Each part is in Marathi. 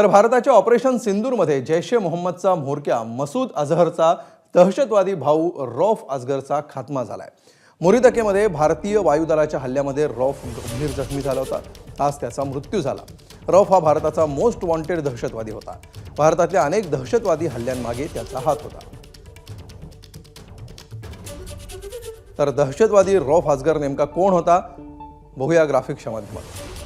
तर भारताच्या ऑपरेशन सिंदूरमध्ये जैश ए मोहम्मदचा म्होरक्या मसूद अझहरचा दहशतवादी भाऊ रौफ अजगरचा खात्मा झाला आहे मुरिदकेमध्ये भारतीय वायुदलाच्या हल्ल्यामध्ये रौफ गंभीर जखमी झाला होता. आज त्याचा मृत्यू झाला. रौफ हा भारताचा मोस्ट वॉन्टेड दहशतवादी होता. भारतातल्या अनेक दहशतवादी हल्ल्यांमागे त्याचा हात होता. तर दहशतवादी रौफ अजगर नेमका कोण होता? बघूया ग्राफिक्सच्या माध्यमातून.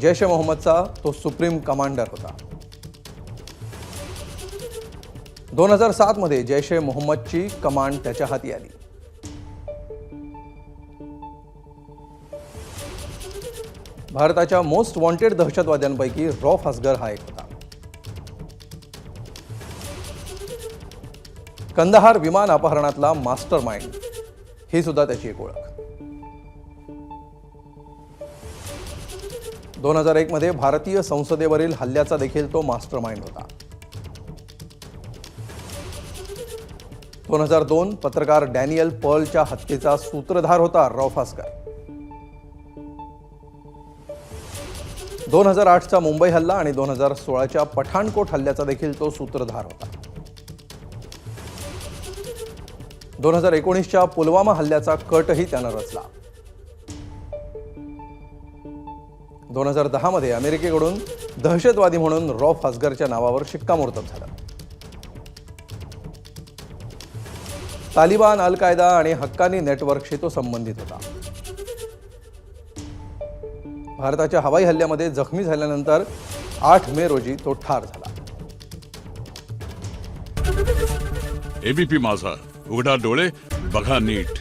जैश ए मोहम्मदचा तो सुप्रीम कमांडर होता. दोन हजार सात मध्ये जैश ए मोहम्मदची कमांड त्याच्या हाती आली. भारताच्या मोस्ट वॉन्टेड दहशतवाद्यांपैकी रॉफ असगर हा एक होता. कंदहार विमान अपहरणातला मास्टर माइंड ही सुद्धा त्याची एक ओळख. दोन हजार एकमध्ये भारतीय संसदेवरील हल्ल्याचा देखील तो मास्टर माइंड होता. दोन हजार दोन पत्रकार डॅनियल पर्लच्या हत्येचा सूत्रधार होता रौफ दोन हजार आठचा मुंबई हल्ला आणि दोन हजार सोळाच्या पठाणकोट हल्ल्याचा देखील तो सूत्रधार होता. दोन हजार एकोणीसच्या पुलवामा हल्ल्याचा कटही त्यानं रचला. दोन हजार दहामध्ये अमेरिकेकडून दहशतवादी म्हणून रॉफ हसगरच्या नावावर शिक्कामोर्तब झालं. तालिबान अल कायदा आणि हक्कानी नेटवर्कशी तो संबंधित होता. भारताच्या हवाई हल्ल्यामध्ये जखमी झाल्यानंतर आठ मे रोजी तो ठार झाला. एबीपी माझा. उघडा डोळे बघा नीट.